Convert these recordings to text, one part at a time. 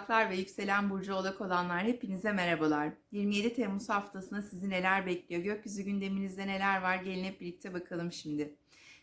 Oğlaklar ve yükselen burcu oğlak olanlar hepinize merhabalar. 27 Temmuz haftasında sizi neler bekliyor? Gökyüzü gündeminizde neler var? Gelin hep birlikte bakalım şimdi.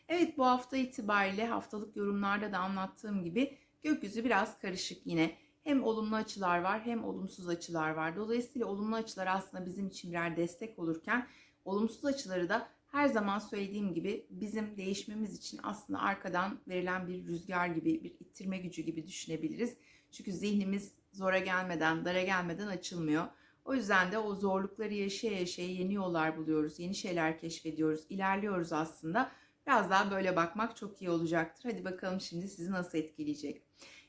Evet bu hafta itibariyle haftalık yorumlarda da anlattığım gibi gökyüzü biraz karışık yine. Hem olumlu açılar var hem olumsuz açılar var. Dolayısıyla olumlu açılar aslında bizim için birer destek olurken olumsuz açıları da her zaman söylediğim gibi bizim değişmemiz için aslında arkadan verilen bir rüzgar gibi, bir ittirme gücü gibi düşünebiliriz. Çünkü zihnimiz zora gelmeden, dara gelmeden açılmıyor. O yüzden de o zorlukları yaşaya yaşaya yeni yollar buluyoruz, yeni şeyler keşfediyoruz, ilerliyoruz aslında. Biraz daha böyle bakmak çok iyi olacaktır. Hadi bakalım şimdi sizi nasıl etkileyecek.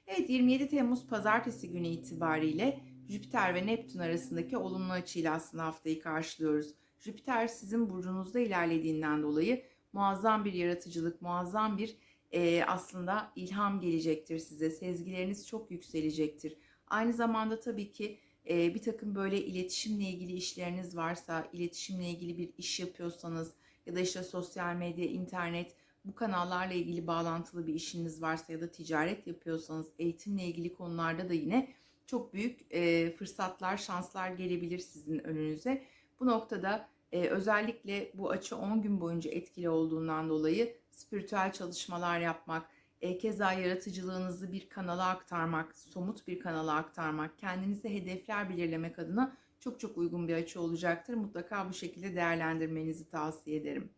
Evet 27 Temmuz pazartesi günü itibariyle Jüpiter ve Neptün arasındaki olumlu açıyla aslında haftayı karşılıyoruz. Jüpiter sizin burcunuzda ilerlediğinden dolayı muazzam bir yaratıcılık, muazzam bir e, aslında ilham gelecektir size. Sezgileriniz çok yükselecektir. Aynı zamanda tabii ki e, bir takım böyle iletişimle ilgili işleriniz varsa, iletişimle ilgili bir iş yapıyorsanız ya da işte sosyal medya, internet bu kanallarla ilgili bağlantılı bir işiniz varsa ya da ticaret yapıyorsanız eğitimle ilgili konularda da yine çok büyük e, fırsatlar, şanslar gelebilir sizin önünüze. Bu noktada e, özellikle bu açı 10 gün boyunca etkili olduğundan dolayı spiritüel çalışmalar yapmak, e, keza yaratıcılığınızı bir kanala aktarmak, somut bir kanala aktarmak, kendinize hedefler belirlemek adına çok çok uygun bir açı olacaktır. Mutlaka bu şekilde değerlendirmenizi tavsiye ederim.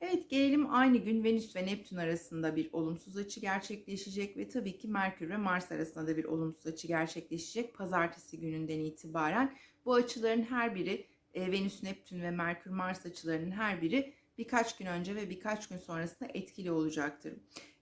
Evet gelelim aynı gün Venüs ve Neptün arasında bir olumsuz açı gerçekleşecek ve tabii ki Merkür ve Mars arasında da bir olumsuz açı gerçekleşecek pazartesi gününden itibaren. Bu açıların her biri e, Venüs, Neptün ve Merkür, Mars açılarının her biri birkaç gün önce ve birkaç gün sonrasında etkili olacaktır.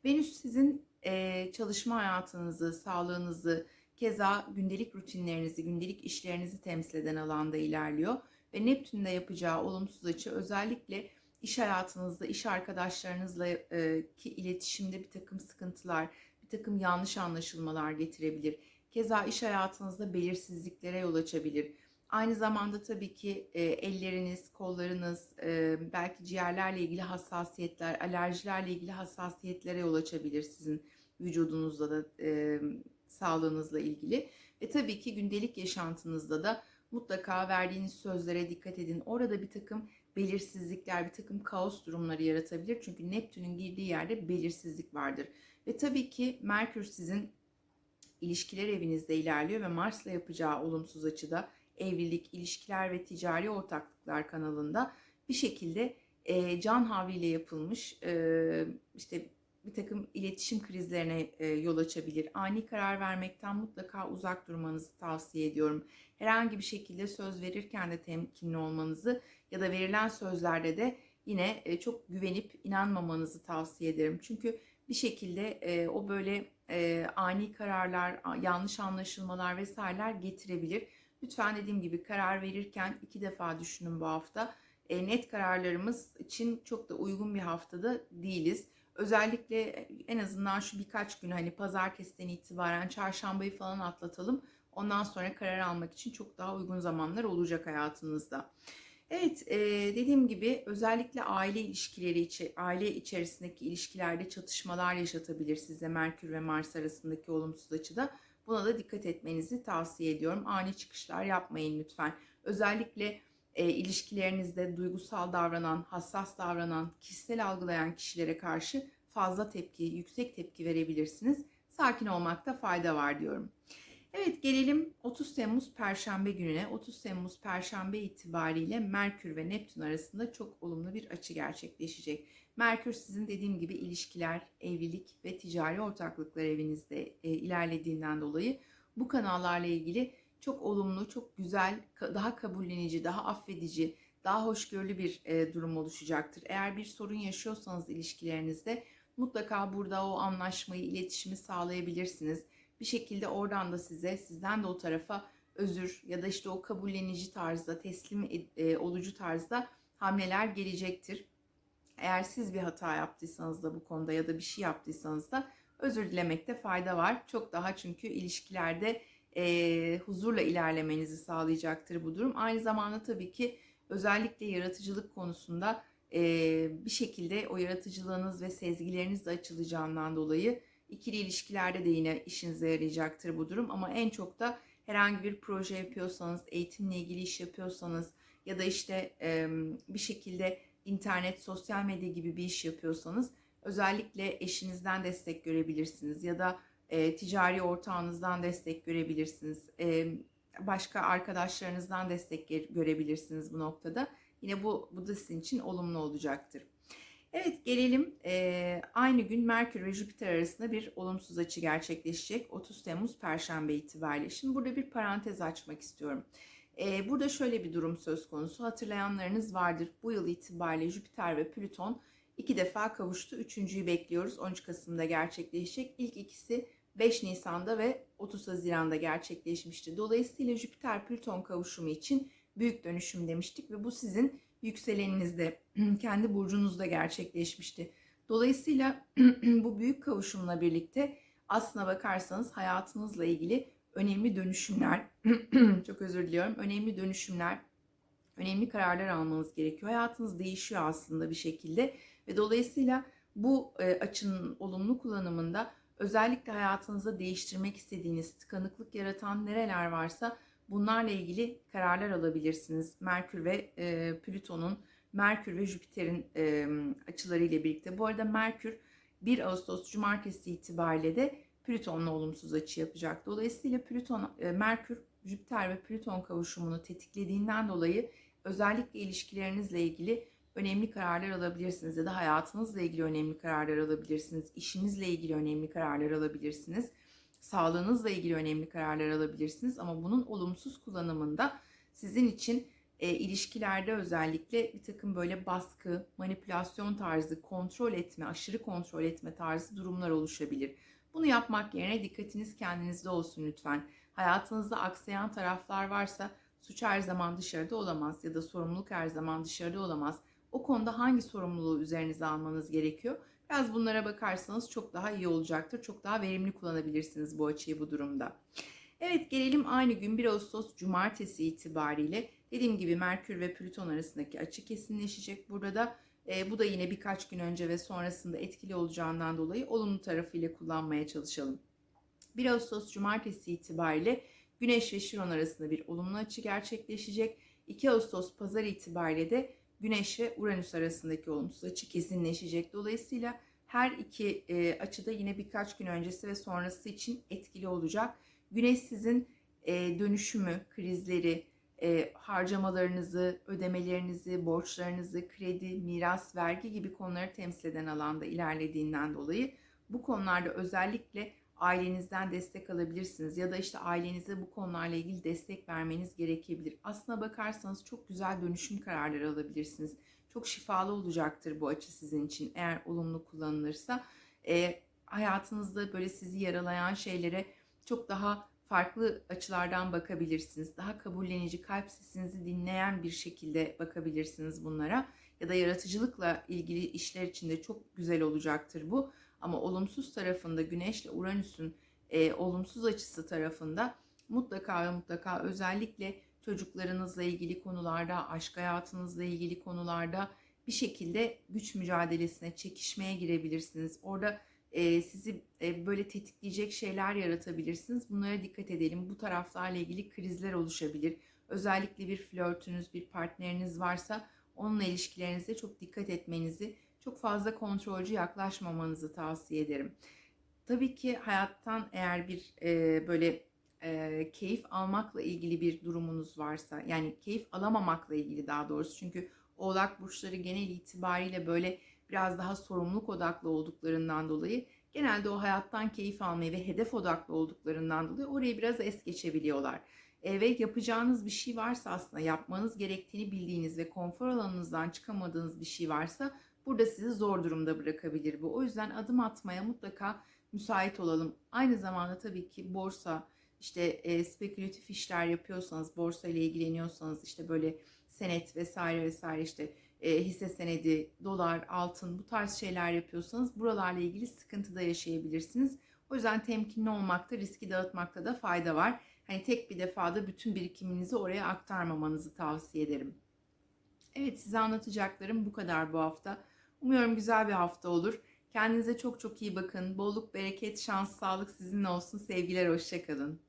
Venüs sizin e, çalışma hayatınızı, sağlığınızı, keza gündelik rutinlerinizi, gündelik işlerinizi temsil eden alanda ilerliyor. Ve Neptün'de yapacağı olumsuz açı özellikle iş hayatınızda, iş arkadaşlarınızla e, ki iletişimde bir takım sıkıntılar, bir takım yanlış anlaşılmalar getirebilir. Keza iş hayatınızda belirsizliklere yol açabilir Aynı zamanda tabii ki e, elleriniz, kollarınız, e, belki ciğerlerle ilgili hassasiyetler, alerjilerle ilgili hassasiyetlere yol açabilir sizin vücudunuzda da e, sağlığınızla ilgili. Ve tabii ki gündelik yaşantınızda da mutlaka verdiğiniz sözlere dikkat edin. Orada bir takım belirsizlikler, bir takım kaos durumları yaratabilir. Çünkü Neptün'ün girdiği yerde belirsizlik vardır. Ve tabii ki Merkür sizin ilişkiler evinizde ilerliyor ve Mars'la yapacağı olumsuz açıda evlilik, ilişkiler ve ticari ortaklıklar kanalında bir şekilde e, can havliyle yapılmış e, işte bir takım iletişim krizlerine e, yol açabilir. Ani karar vermekten mutlaka uzak durmanızı tavsiye ediyorum. Herhangi bir şekilde söz verirken de temkinli olmanızı ya da verilen sözlerde de yine e, çok güvenip inanmamanızı tavsiye ederim. Çünkü bir şekilde e, o böyle e, ani kararlar, yanlış anlaşılmalar vesaireler getirebilir. Lütfen dediğim gibi karar verirken iki defa düşünün bu hafta. E, net kararlarımız için çok da uygun bir haftada değiliz. Özellikle en azından şu birkaç gün hani pazartesiden itibaren çarşambayı falan atlatalım. Ondan sonra karar almak için çok daha uygun zamanlar olacak hayatınızda. Evet e, dediğim gibi özellikle aile ilişkileri içi, aile içerisindeki ilişkilerde çatışmalar yaşatabilir size Merkür ve Mars arasındaki olumsuz açıda. Buna da dikkat etmenizi tavsiye ediyorum. Ani çıkışlar yapmayın lütfen. Özellikle e, ilişkilerinizde duygusal davranan, hassas davranan, kişisel algılayan kişilere karşı fazla tepki, yüksek tepki verebilirsiniz. Sakin olmakta fayda var diyorum. Evet gelelim 30 Temmuz Perşembe gününe. 30 Temmuz Perşembe itibariyle Merkür ve Neptün arasında çok olumlu bir açı gerçekleşecek. Merkür sizin dediğim gibi ilişkiler, evlilik ve ticari ortaklıklar evinizde e, ilerlediğinden dolayı bu kanallarla ilgili çok olumlu, çok güzel, daha kabullenici, daha affedici, daha hoşgörülü bir e, durum oluşacaktır. Eğer bir sorun yaşıyorsanız ilişkilerinizde mutlaka burada o anlaşmayı, iletişimi sağlayabilirsiniz. Bir şekilde oradan da size, sizden de o tarafa özür ya da işte o kabullenici tarzda, teslim e, olucu tarzda hamleler gelecektir. Eğer siz bir hata yaptıysanız da bu konuda ya da bir şey yaptıysanız da özür dilemekte fayda var. Çok daha çünkü ilişkilerde e, huzurla ilerlemenizi sağlayacaktır bu durum. Aynı zamanda tabii ki özellikle yaratıcılık konusunda e, bir şekilde o yaratıcılığınız ve sezgileriniz de açılacağından dolayı İkili ilişkilerde de yine işinize yarayacaktır bu durum ama en çok da herhangi bir proje yapıyorsanız, eğitimle ilgili iş yapıyorsanız ya da işte bir şekilde internet, sosyal medya gibi bir iş yapıyorsanız özellikle eşinizden destek görebilirsiniz ya da e, ticari ortağınızdan destek görebilirsiniz. Başka arkadaşlarınızdan destek görebilirsiniz bu noktada. Yine bu, bu da sizin için olumlu olacaktır. Evet gelelim e, aynı gün Merkür ve Jüpiter arasında bir olumsuz açı gerçekleşecek 30 Temmuz Perşembe itibariyle. Şimdi burada bir parantez açmak istiyorum. E, burada şöyle bir durum söz konusu hatırlayanlarınız vardır. Bu yıl itibariyle Jüpiter ve Plüton iki defa kavuştu. Üçüncüyü bekliyoruz 13 Kasım'da gerçekleşecek. İlk ikisi 5 Nisan'da ve 30 Haziran'da gerçekleşmişti. Dolayısıyla Jüpiter-Plüton kavuşumu için büyük dönüşüm demiştik ve bu sizin yükseleninizde, kendi burcunuzda gerçekleşmişti. Dolayısıyla bu büyük kavuşumla birlikte aslına bakarsanız hayatınızla ilgili önemli dönüşümler, çok özür diliyorum, önemli dönüşümler, önemli kararlar almanız gerekiyor. Hayatınız değişiyor aslında bir şekilde ve dolayısıyla bu e, açının olumlu kullanımında özellikle hayatınızda değiştirmek istediğiniz, tıkanıklık yaratan nereler varsa bunlarla ilgili kararlar alabilirsiniz. Merkür ve e, Plüton'un, Merkür ve Jüpiter'in e, açılarıyla birlikte. Bu arada Merkür 1 Ağustos Cumartesi itibariyle de Plüton'la olumsuz açı yapacak. Dolayısıyla Plüton, e, Merkür, Jüpiter ve Plüton kavuşumunu tetiklediğinden dolayı özellikle ilişkilerinizle ilgili önemli kararlar alabilirsiniz ya da hayatınızla ilgili önemli kararlar alabilirsiniz. işinizle ilgili önemli kararlar alabilirsiniz. Sağlığınızla ilgili önemli kararlar alabilirsiniz ama bunun olumsuz kullanımında sizin için e, ilişkilerde özellikle bir takım böyle baskı, manipülasyon tarzı, kontrol etme, aşırı kontrol etme tarzı durumlar oluşabilir. Bunu yapmak yerine dikkatiniz kendinizde olsun lütfen. Hayatınızda aksayan taraflar varsa suç her zaman dışarıda olamaz ya da sorumluluk her zaman dışarıda olamaz. O konuda hangi sorumluluğu üzerinize almanız gerekiyor? Biraz bunlara bakarsanız çok daha iyi olacaktır. Çok daha verimli kullanabilirsiniz bu açıyı bu durumda. Evet gelelim aynı gün 1 Ağustos Cumartesi itibariyle dediğim gibi Merkür ve Plüton arasındaki açı kesinleşecek. Burada da e, bu da yine birkaç gün önce ve sonrasında etkili olacağından dolayı olumlu tarafıyla kullanmaya çalışalım. 1 Ağustos Cumartesi itibariyle Güneş ve Şiron arasında bir olumlu açı gerçekleşecek. 2 Ağustos Pazar itibariyle de Güneş ve Uranüs arasındaki olumsuz açı kesinleşecek. Dolayısıyla her iki e, açıda yine birkaç gün öncesi ve sonrası için etkili olacak. Güneş sizin e, dönüşümü, krizleri, e, harcamalarınızı, ödemelerinizi, borçlarınızı, kredi, miras, vergi gibi konuları temsil eden alanda ilerlediğinden dolayı bu konularda özellikle ailenizden destek alabilirsiniz ya da işte ailenize bu konularla ilgili destek vermeniz gerekebilir. Aslına bakarsanız çok güzel dönüşüm kararları alabilirsiniz. Çok şifalı olacaktır bu açı sizin için eğer olumlu kullanılırsa. E, hayatınızda böyle sizi yaralayan şeylere çok daha farklı açılardan bakabilirsiniz. Daha kabullenici, kalp sesinizi dinleyen bir şekilde bakabilirsiniz bunlara. Ya da yaratıcılıkla ilgili işler için de çok güzel olacaktır bu. Ama olumsuz tarafında Güneş ile Uranüs'ün e, olumsuz açısı tarafında mutlaka ve mutlaka özellikle çocuklarınızla ilgili konularda, aşk hayatınızla ilgili konularda bir şekilde güç mücadelesine, çekişmeye girebilirsiniz. Orada e, sizi e, böyle tetikleyecek şeyler yaratabilirsiniz. Bunlara dikkat edelim. Bu taraflarla ilgili krizler oluşabilir. Özellikle bir flörtünüz, bir partneriniz varsa onunla ilişkilerinize çok dikkat etmenizi çok fazla kontrolcü yaklaşmamanızı tavsiye ederim. Tabii ki hayattan eğer bir e, böyle e, keyif almakla ilgili bir durumunuz varsa yani keyif alamamakla ilgili daha doğrusu çünkü oğlak burçları genel itibariyle böyle biraz daha sorumluluk odaklı olduklarından dolayı genelde o hayattan keyif almayı ve hedef odaklı olduklarından dolayı orayı biraz es geçebiliyorlar. E, ve yapacağınız bir şey varsa aslında yapmanız gerektiğini bildiğiniz ve konfor alanınızdan çıkamadığınız bir şey varsa burada sizi zor durumda bırakabilir bu. O yüzden adım atmaya mutlaka müsait olalım. Aynı zamanda tabii ki borsa, işte e, spekülatif işler yapıyorsanız, borsa ile ilgileniyorsanız işte böyle senet vesaire vesaire işte e, hisse senedi, dolar, altın bu tarz şeyler yapıyorsanız buralarla ilgili sıkıntı da yaşayabilirsiniz. O yüzden temkinli olmakta, riski dağıtmakta da fayda var. Hani tek bir defada bütün birikiminizi oraya aktarmamanızı tavsiye ederim. Evet size anlatacaklarım bu kadar bu hafta. Umuyorum güzel bir hafta olur. Kendinize çok çok iyi bakın. Bolluk, bereket, şans, sağlık sizinle olsun. Sevgiler, hoşçakalın.